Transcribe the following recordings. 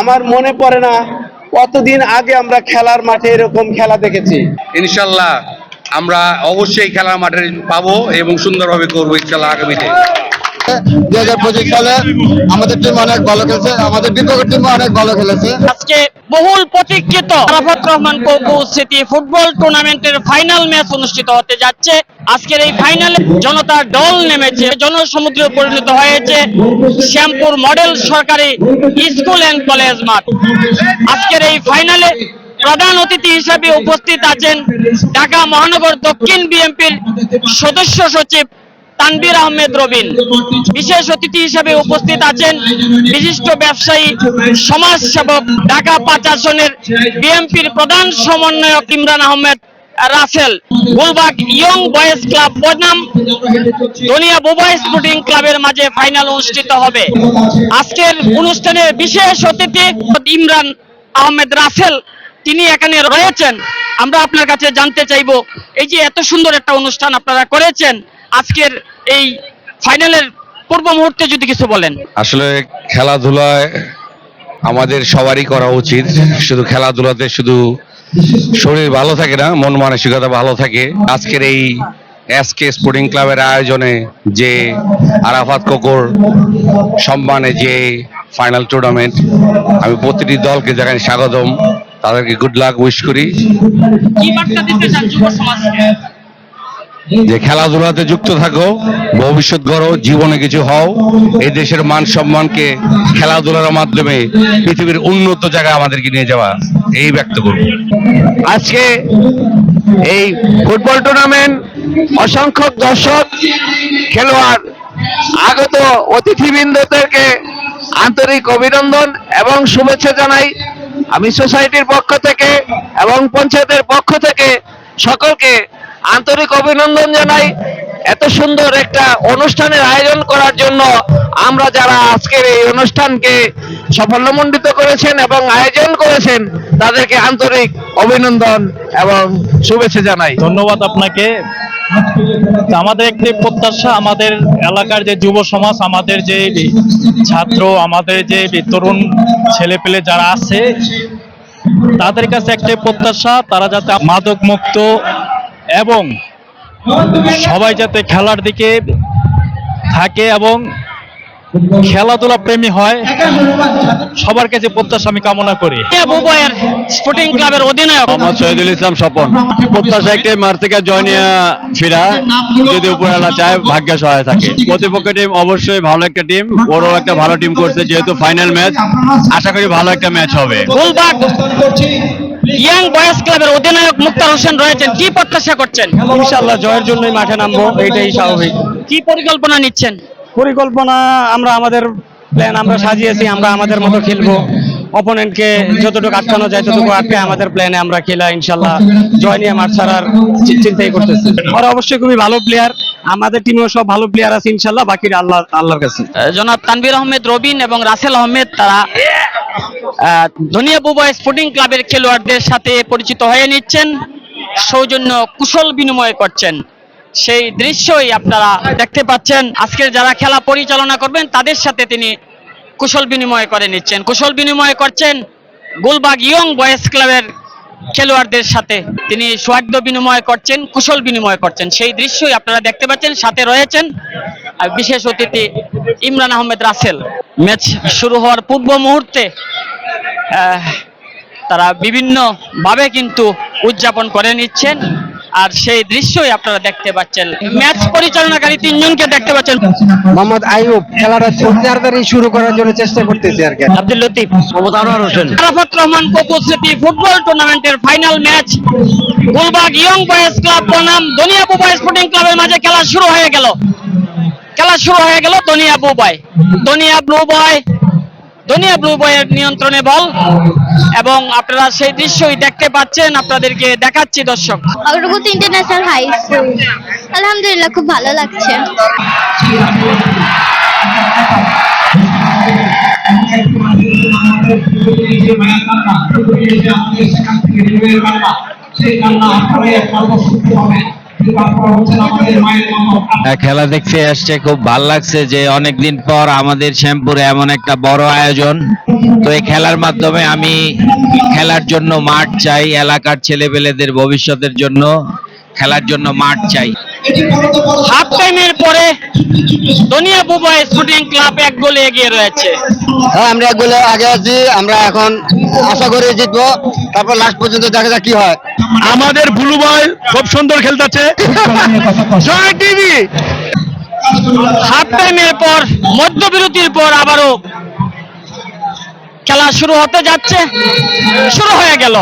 আমার মনে পড়ে না, কতদিন আগে আমরা খেলার মাঠে এরকম খেলা দেখেছি। ইনশাল্লাহ, আমরা অবশ্যই খেলার মাঠে পাবো এবং সুন্দরভাবে করব ইনশাল্লাহ আগামীতে। দুই হাজার পঁচিশ সালে আমাদের টিম অনেক ভালো আমাদের বিপক্ষের টিম অনেক ভালো খেলেছে। আজকে বহুল প্রতীক্ষিত রহমান স্মৃতি ফুটবল টুর্নামেন্টের ফাইনাল ম্যাচ অনুষ্ঠিত হতে যাচ্ছে। আজকের এই ফাইনালে জনতার দল নেমেছে। জনসমুদ্রে পরিণত হয়েছে শ্যামপুর মডেল সরকারি স্কুল অ্যান্ড কলেজ মাঠ। আজকের এই ফাইনালে প্রধান অতিথি হিসেবে উপস্থিত আছেন ঢাকা মহানগর দক্ষিণ বিএনপির সদস্য সচিব তানবির আহমেদ রবিন। বিশেষ অতিথি হিসেবে উপস্থিত আছেন বিশিষ্ট ব্যবসায়ী সমাজ সেবক ঢাকা পাঁচ বিএনপির প্রধান সমন্বয়ক Imran Ahmed, Russel, Gulbag young boys club বনাম দুনিয়া বুবাই স্পোর্টিং ক্লাবের মাঝে ফাইনাল অনুষ্ঠিত হবে। আজকের অনুষ্ঠানের বিশেষ অতিথি ইমরান আহমেদ রাসেল। তিনি এখানে রয়েছেন। আমরা আপনার কাছে জানতে চাইব, এই যে এত সুন্দর একটা অনুষ্ঠান আপনারা করেছেন আজকের এই ফাইনালের পূর্ব মুহূর্তে যদি কিছু বলেন। আসলে খেলাধুলায় আমাদের সবারই করা উচিত। শুধু খেলাধুলাতে শুধু শরীর ভালো থাকে না মন মানসিকতা ভালো থাকে। আজকের এই এসকে স্পোর্টিং ক্লাবের আয়োজনে যে আরাফাত কোকর সম্মানে যে ফাইনাল টুর্নামেন্ট আমি প্রতিটি দলকে জানাই স্বাগতম। তাদেরকে গুড লাক উইশ করি। কি বার্তা দিতে চান যুব সমাজকে? যে খেলাধুলাতে যুক্ত থাকো, ভবিষ্যৎ গড়ো, জীবনে কিছু হও, এই দেশের মান সম্মানকে খেলাধুলার মাধ্যমে পৃথিবীর উন্নত জায়গায় আমাদেরকে নিয়ে যাওয়া, এই ব্যক্ত করব। আজকে এই ফুটবল টুর্নামেন্ট অসংখ্য দর্শক, খেলোয়াড়, আগত অতিথিবৃন্দদেরকে আন্তরিক অভিনন্দন এবং শুভেচ্ছা জানাই। আমি সোসাইটির পক্ষ থেকে এবং পঞ্চায়েতের পক্ষ থেকে সকলকে আন্তরিক অভিনন্দন জানাই। এত সুন্দর একটা অনুষ্ঠানের আয়োজন করার জন্য আমরা যারা আজকের এই অনুষ্ঠানকে সাফল্যমণ্ডিত করেছেন এবং আয়োজন করেছেন, তাদেরকে আন্তরিক অভিনন্দন এবং শুভেচ্ছা জানাই। ধন্যবাদ আপনাকে। আমাদের একটি প্রত্যাশা, আমাদের এলাকার যে যুব সমাজ, আমাদের যে ছাত্র, আমাদের যে তরুণ ছেলেপেলে যারা আছে, তাদের কাছে একটাই প্রত্যাশা, তারা যাতে মাদক মুক্ত এবং সবাই যাতে খেলার দিকে থাকে এবং খেলাধুলা প্রেমী হয় সবার কাছে প্রত্যাশা আমি কামনা করি। স্পোর্টিং ক্লাবের অধিনায়ক? মোহাম্মদ শহীদুল ইসলাম স্বপন। প্রত্যাশা একটাই মার থেকে জয় নিয়ে ফিরা যদি উপরওয়ালা চায় ভাগ্য সহায় থাকে। প্রতিপক্ষ টিম অবশ্যই ভালো একটা টিম ওরও একটা ভালো টিম করছে যেহেতু ফাইনাল ম্যাচ আশা করি ভালো একটা ম্যাচ হবে। ইয়াং বয়েজ ক্লাবের অধিনায়ক মুক্তার হোসেন রয়েছেন। কি প্রত্যাশা করছেন? ইনশাল্লাহ জয়ের জন্যই মাঠে নামবো এইটাই স্বাভাবিক। কি পরিকল্পনা নিচ্ছেন? পরিকল্পনা আমরা আমাদের প্ল্যান আমরা সাজিয়েছি আমরা আমাদের মতো খেলব। অপোনেন্টকে যতটুকু আটকানো যায় ততটুকু আটকে আমাদের প্ল্যানে আমরা খেলা ইনশাল্লাহ জয় নিয়ে মাঠ ছাড়ার চিন্তাই করতেছি। ওরা অবশ্যই খুবই ভালো প্লেয়ার আমাদের টিমেও সব ভালো প্লেয়ার আছে ইনশাল্লাহ বাকিরা আল্লাহ আল্লাহর কাছে। জনাব তানভীর আহমেদ রবিন এবং রাসেল আহমেদ তারা ধনিয়া বুবা স্পোর্টিং ক্লাবের খেলোয়াড়দের সাথে পরিচিত হয়ে নিচ্ছেন, সৌজন্য কুশল বিনিময় করছেন। সেই দৃশ্যই আপনারা দেখতে পাচ্ছেন। আজকের যারা খেলা পরিচালনা করবেন, তাদের সাথে তিনি কুশল বিনিময় করে নিচ্ছেন। কুশল বিনিময় করছেন গুলবাগ ইয়ং বয়েজ ক্লাবের খেলোয়াড়দের সাথে। তিনি সৌহার্দ্য বিনিময় করছেন, কুশল বিনিময় করছেন। সেই দৃশ্যই আপনারা দেখতে পাচ্ছেন, সাথে রয়েছেন বিশেষ অতিথি ইমরান আহমেদ রাসেল। ম্যাচ শুরু হওয়ার পূর্ব মুহূর্তে তারা বিভিন্ন ভাবে কিন্তু উদযাপন করে নিচ্ছেন। আর সেই দৃশ্যই আপনারা দেখতে পাচ্ছেন। ম্যাচ পরিচালনাকারী তিনজনকে দেখতে পাচ্ছেন। মোহাম্মদ আইয়ুব খেলাটা তাড়াতাড়ি শুরু করার জন্য চেষ্টা করতেছি আর কি। আব্দুল লতিফ মোহাম্মদ আনোয়ার হোসেন। আরাফাত রহমান স্মৃতি ফুটবল টুর্নামেন্টের final match. Gulbag young boys club বনাম দনিয়া বুবাই স্পোর্টিং ক্লাবের মাঝে খেলা শুরু হয়ে গেল। খেলা শুরু হয়ে গেল Doniya Bubai Doniya blue boy Doniya blue বয়ের নিয়ন্ত্রণে বল এবং আপনারা সেই দৃশ্যই দেখতে পাচ্ছেন আপনাদেরকে দেখাচ্ছি দর্শক। অগ্রগতি ইন্টারন্যাশনাল হাই স্কুল। আলহামদুলিল্লাহ খুব ভালো লাগছে। সেই কান্না আপনারা সর্বসুস্থ হবে খেলা দেখতে আসছে, খুব ভালো লাগছে যে অনেকদিন পর আমাদের শ্যামপুরে এমন একটা বড় আয়োজন। তো এই খেলার মাধ্যমে আমি খেলার জন্য মাঠ চাই, এলাকার ছেলেপেলেদের ভবিষ্যতের জন্য। খেলার জন্য মাঠ চাই। হাফ টাইমের পরে দুনিয়া বুবা স্পোর্টিং ক্লাব এক গোলে এগিয়ে রয়েছে। হ্যাঁ আমরা এক গোলে আগে আছি আমরা এখন আশা করি জিতবো। তারপর লাস্ট পর্যন্ত দেখা যাক কি হয়। আমাদের বুলু বয় খুব সুন্দর খেলতেছে। জয় টিভি! হাফ টাইমের পর মধ্যবিরতির পর আবারও খেলা শুরু হতে যাচ্ছে, শুরু হয়ে গেল।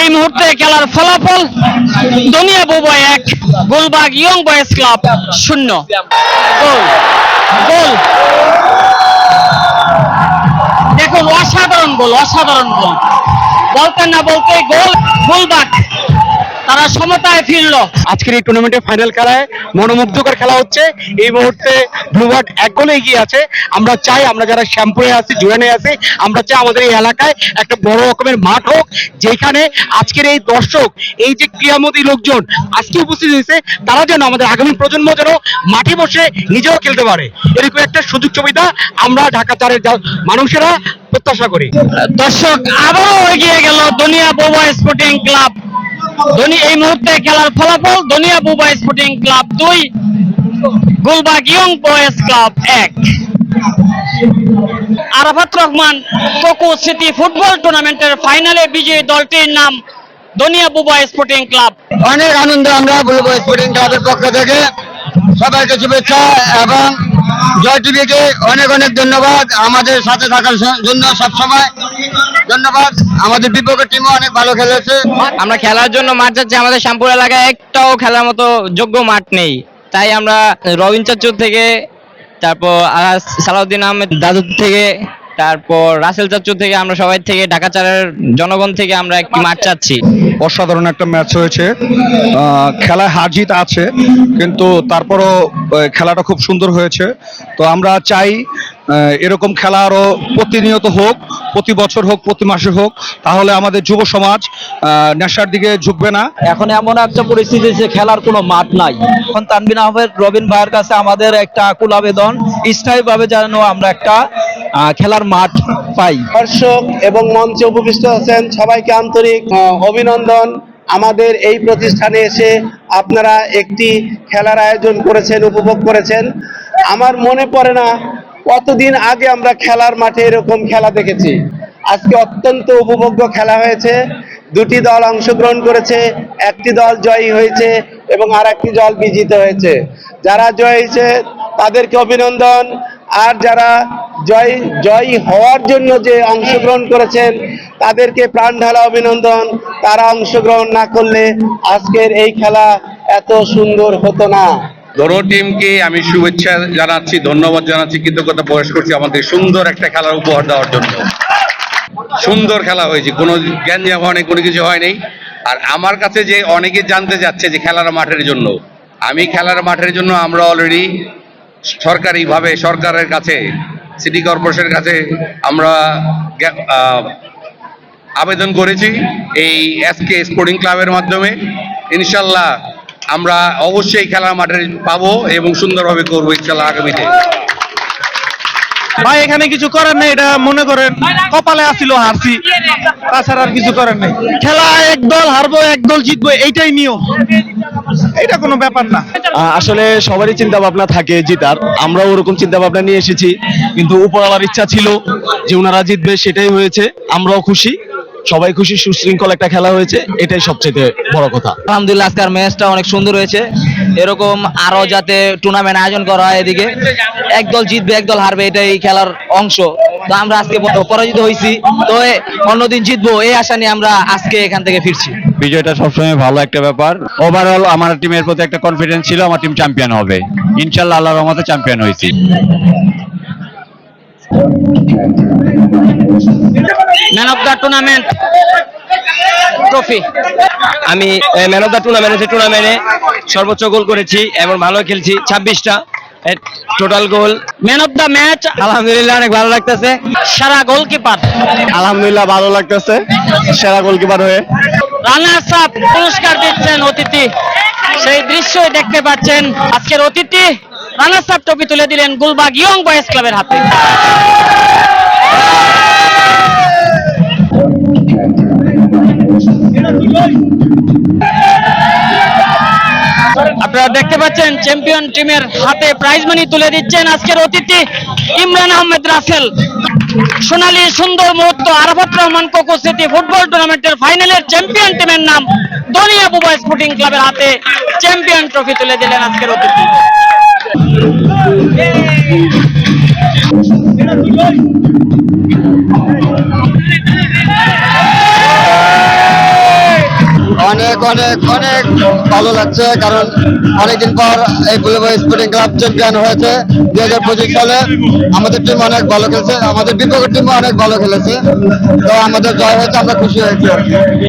এই মুহূর্তে খেলার ফলাফল দুনিয়া বুবা এক, গোলবাগ ইয়ং বয়েজ ক্লাব শূন্য। গোল গোল। দেখুন, অসাধারণ গোল অসাধারণ গোল। বলতে না বলতে গোল, গোলবাগ। তারা সমতায় ফিরল। আজকের এই টুর্নামেন্টের ফাইনাল খেলায় মনোমুগ্ধকর খেলা হচ্ছে। এই মুহূর্তে ব্লুবার্ড এক গোলে এগিয়ে আছে। আমরা চাই আমরা যারা শ্যামপুরে আছি জুয়ানে আছি আমরা চাই আমাদের এই এলাকায় একটা বড় রকমের মাঠ হোক যেখানে আজকের এই দর্শক এই যে ক্রিয়ামতী লোকজন আজকে উপস্থিত হয়েছে তারা যেন আমাদের আগামী প্রজন্ম যেন মাঠে বসে নিজেও খেলতে পারে। এরকম একটা সুযোগ সুবিধা আমরা ঢাকা চারের মানুষেরা প্রত্যাশা করি। দর্শক আবারও এগিয়ে গেল দুনিয়া বোবা স্পোর্টিং ক্লাব। ধনী এই মুহূর্তে খেলার ফলাফল দুনিয়া বোবা স্পোর্টিং ক্লাব দুই গুলবাগ ইয়ং বয়েজ ক্লাব এক। আরাফাত রহমান কোকো সিটি ফুটবল টুর্নামেন্টের ফাইনালে বিজয়ী দলটির নাম দুনিয়া বুবা স্পোর্টিং ক্লাব অনেক আনন্দ আমরা বলব স্পোর্টিং ক্লাবের পক্ষ থেকে। সবাইকে শুভেচ্ছা এবং জয় টিভিকে অনেক অনেক ধন্যবাদ। আমাদের সাথে থাকার জন্য সবসময় ধন্যবাদ। আমাদের বিপক্ষের টিমও অনেক ভালো খেলেছে। আমরা খেলার জন্য মাঠ যাচ্ছি আমাদের শ্যামপুর এলাকায় একটাও খেলার মতো যোগ্য মাঠ নেই। তাই আমরা রবিন চাচুর থেকে তারপর সালাউদ্দিন আহমেদ দাদুর থেকে তারপর রাসেল চাচুর থেকে আমরা সবাই থেকে ঢাকা চারের জনগণ থেকে আমরা একটি মাঠ চাচ্ছি। অসাধারণ একটা ম্যাচ হয়েছে। খেলায় হার জিত আছে কিন্তু তারপরও খেলাটা খুব সুন্দর হয়েছে। তো আমরা চাই এরকম খেলা আরও প্রতিনিয়ত হোক প্রতি বছর হোক প্রতি মাসে হোক তাহলে আমাদের যুব সমাজ নেশার দিকে ঝুঁকবে না। এখন এমন একটা পরিস্থিতি যে খেলার কোনো মাঠ নাই। এখন তানবিন আহমেদ রবিন ভাইয়ের কাছে আমাদের একটা আকুল আবেদন স্থায়ীভাবে যেন আমরা একটা খেলার মাঠ পাই। দর্শক এবং মঞ্চে উপবিষ্ট আছেন সবাইকে আন্তরিক অভিনন্দন। আমাদের এই প্রতিষ্ঠানে এসে আপনারা একটি খেলার আয়োজন করেছেন উপভোগ করেছেন। আমার মনে পড়ে না কতদিন আগে আমরা খেলার মাঠে এরকম খেলা দেখেছি? আজকে অত্যন্ত উপভোগ্য খেলা হয়েছে। দুটি দল অংশগ্রহণ করেছে, একটি দল জয়ী হয়েছে এবং আর একটি দল বিজিত হয়েছে। যারা জয় হয়েছে, তাদেরকে অভিনন্দন। আর যারা জয়, জয়ী হওয়ার জন্য যে অংশগ্রহণ করেছেন, তাদেরকে প্রাণ ঢালা অভিনন্দন। তারা অংশগ্রহণ না করলে আজকের এই খেলা এত সুন্দর হতো না। দোনো টিমকে আমি শুভেচ্ছা জানাচ্ছি, ধন্যবাদ জানাচ্ছি, কৃতজ্ঞতা প্রকাশ করছি আমাদের সুন্দর একটা খেলার উপহার দেওয়ার জন্য। সুন্দর খেলা হয়েছে, কোনো গ্যাঞ্জাম হয়নি কোনো কিছু হয়নি আর আমার কাছে যে অনেকে জানতে যাচ্ছে যে খেলার মাঠের জন্য, আমি খেলার মাঠের জন্য আমরা অলরেডি সরকারিভাবে, সরকারের কাছে সিটি কর্পোরেশনের কাছে আমরা আবেদন করেছি এই এসকে স্পোর্টিং ক্লাবের মাধ্যমে। ইনশাল্লাহ আমরা অবশ্যই খেলার মাঠে পাবো এবং সুন্দরভাবে করব খেলা আগামীতে ভাই এখানে কিছু করার নেই এটা মনে করেন কপালে আসিল হারছি তাছাড়া আর কিছু করার নেই। খেলা এক দল হারবো এক দল জিতবো এইটাই নিয়ম। এটা কোনো ব্যাপার না। আসলে সবারই চিন্তা ভাবনা থাকে জিতার আমরাও ওরকম চিন্তা ভাবনা নিয়ে এসেছি কিন্তু উপরওয়ালার ইচ্ছা ছিল যে ওনারা জিতবে সেটাই হয়েছে আমরাও খুশি। সবাই খুশি সুশৃঙ্খল একটা খেলা হয়েছে এটাই সবচেয়ে বড় কথা। আলহামদুলিল্লাহ আজকের ম্যাচটা অনেক সুন্দর হয়েছে। এরকম আরও যাতে টুর্নামেন্ট আয়োজন করা হয় এদিকে একদল জিতবে একদল হারবে এটাই খেলার অংশ। তো আমরা আজকে পরাজিত হয়েছি। তো অন্যদিন জিতবো এই আশা নিয়ে আমরা আজকে এখান থেকে ফিরছি। বিজয়টা সবসময় ভালো একটা ব্যাপার। ওভারঅল আমার টিমের প্রতি একটা কনফিডেন্স ছিল আমার টিম চ্যাম্পিয়ন হবে। ইনশাল্লাহ আল্লাহ রহমতে চ্যাম্পিয়ন হয়েছি। Man of the tournament trophy আমি ম্যান অফ দ্য টুর্নামেন্ট টুর্নামেন্টে সর্বোচ্চ গোল করেছি এবং ভালো খেলছি ছাব্বিশটা। Total goal man of the match আলহামদুলিল্লাহ অনেক ভালো লাগতেছে। সারা গোলকিপার আলহামদুলিল্লাহ ভালো লাগতেছে। সেরা গোলকিপার হয়ে। রানার্স আপ পুরস্কার দিচ্ছেন অতিথি। সেই দৃশ্যই দেখতে পাচ্ছেন আজকের অতিথি। রানার্স ট্রফি তুলে দিলেন গুলবাগ ইয়ং বয়েজ ক্লাবের হাতে। আপনারা দেখতে পাচ্ছেন চ্যাম্পিয়ন টিমের হাতে প্রাইজ মানি তুলে দিচ্ছেন আজকের অতিথি ইমরান আহমেদ রাসেল। সোনালী সুন্দর মুহূর্ত, আরাফাত রহমান, কোকো স্মৃতি ফুটবল টুর্নামেন্টের ফাইনালের চ্যাম্পিয়ন টিমের নাম দনিয়া বুবা স্পোর্টিং ক্লাবের হাতে চ্যাম্পিয়ন ট্রফি তুলে দিলেন আজকের অতিথি। অনেক অনেক অনেক ভালো লাগছে কারণ অনেকদিন পর এই বুলেবাই স্পোর্টিং ক্লাব চ্যাম্পিয়ন হয়েছে দুই হাজার পঁচিশ সালে আমাদের টিম অনেক ভালো খেলছে আমাদের বিপক্ষের টিম অনেক ভালো খেলেছে তো আমাদের জয় হয়েছে আমরা খুশি হয়েছি কি।